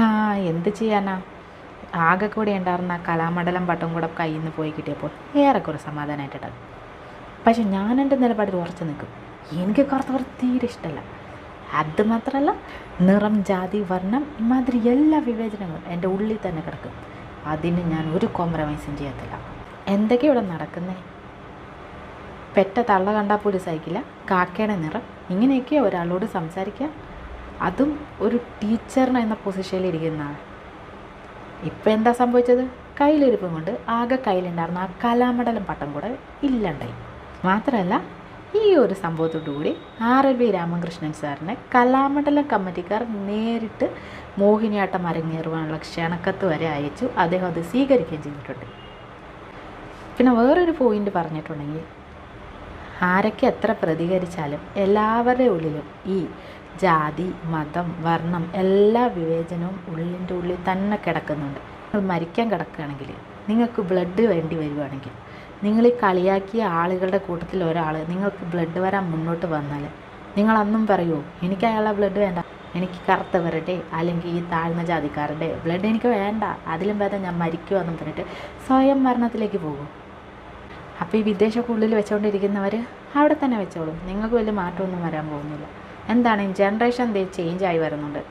ഹാ എന്ത് ചെയ്യാനാ? ആകെ കൂടെ ഉണ്ടായിരുന്ന കലാമണ്ഡലം പട്ടം കൂടെ കയ്യിൽ നിന്ന് പോയി കിട്ടിയപ്പോൾ ഏറെക്കുറെ സമാധാനമായിട്ടുണ്ട് പക്ഷെ ഞാൻ എന്റെ നിലപാടിൽ ഉറച്ചു നിൽക്കും. എനിക്ക് കറുത്തവർ തീരെ ഇഷ്ടമല്ല അത് മാത്രമല്ല നിറം ജാതി വർണം ഇമാതിരി എല്ലാ വിവേചനങ്ങളും എന്റെ ഉള്ളിൽ തന്നെ കിടക്കും. അതിന് ഞാൻ ഒരു കോംപ്രമൈസും ചെയ്യത്തില്ല. എന്തൊക്കെയാണ് ഇവിടെ നടക്കുന്നേ? പെറ്റ തള്ള കണ്ടാൽ പോലും സഹിക്കില്ല. കാക്കയുടെ നിറം. ഇങ്ങനെയൊക്കെയാണ് ഒരാളോട് സംസാരിക്കുക. അതും ഒരു ടീച്ചറിന് എന്ന പൊസിഷനിൽ ഇരിക്കുന്ന ആൾ ഇപ്പം എന്താ സംഭവിച്ചത്? കയ്യിലിരിപ്പം കൊണ്ട് ആകെ കയ്യിലുണ്ടായിരുന്ന ആ കലാമണ്ഡലം പട്ടം കൂടെ ഇല്ലണ്ടായി. മാത്രമല്ല ഈ ഒരു സംഭവത്തോടു കൂടി ആർ എൽ വി രാമകൃഷ്ണൻ സാറിനെ കലാമണ്ഡലം കമ്മിറ്റിക്കാർ നേരിട്ട് മോഹിനിയാട്ടം അരങ്ങേറുവാനുള്ള ക്ഷണക്കത്ത് വരെ അയച്ചു. അദ്ദേഹം അത് സ്വീകരിക്കുകയും ചെയ്തിട്ടുണ്ട്. പിന്നെ വേറൊരു പോയിന്റ് പറഞ്ഞിട്ടുണ്ടെങ്കിൽ ആരൊക്കെ എത്ര പ്രതികരിച്ചാലും എല്ലാവരുടെ ഉള്ളിലും ഈ ജാതി മതം വർണം എല്ലാ വിവേചനവും ഉള്ളിന്റെ ഉള്ളിൽ തന്നെ കിടക്കുന്നുണ്ട്. നിങ്ങൾ മരിക്കാൻ കിടക്കുകയാണെങ്കിൽ നിങ്ങൾക്ക് ബ്ലഡ് വേണ്ടി വരുവാണെങ്കിൽ നിങ്ങൾ ഈ കളിയാക്കിയ ആളുകളുടെ കൂട്ടത്തിൽ ഒരാൾ നിങ്ങൾക്ക് ബ്ലഡ് വരാൻ മുന്നോട്ട് വന്നാൽ നിങ്ങൾ അന്നും പറയുമോ എനിക്ക് അയാളുടെ ബ്ലഡ് വേണ്ട. എനിക്ക് കറുത്തവരുടെ അല്ലെങ്കിൽ ഈ താഴ്ന്ന ജാതിക്കാരുടെ ബ്ലഡ് എനിക്ക് വേണ്ട. അതിലും ഭേദം ഞാൻ മരിക്കുമെന്നും പറഞ്ഞിട്ട് സ്വയം മരണത്തിലേക്ക് പോകും. അപ്പോൾ ഈ വിദേശക്കുള്ളിൽ വെച്ചുകൊണ്ടിരിക്കുന്നവർ അവിടെ തന്നെ വെച്ചോളും. നിങ്ങൾക്ക് വലിയ മാറ്റമൊന്നും വരാൻ പോകുന്നില്ല. എന്താണ് ജനറേഷൻ ദേ ചേഞ്ച് ആയി വരുന്നുണ്ട്.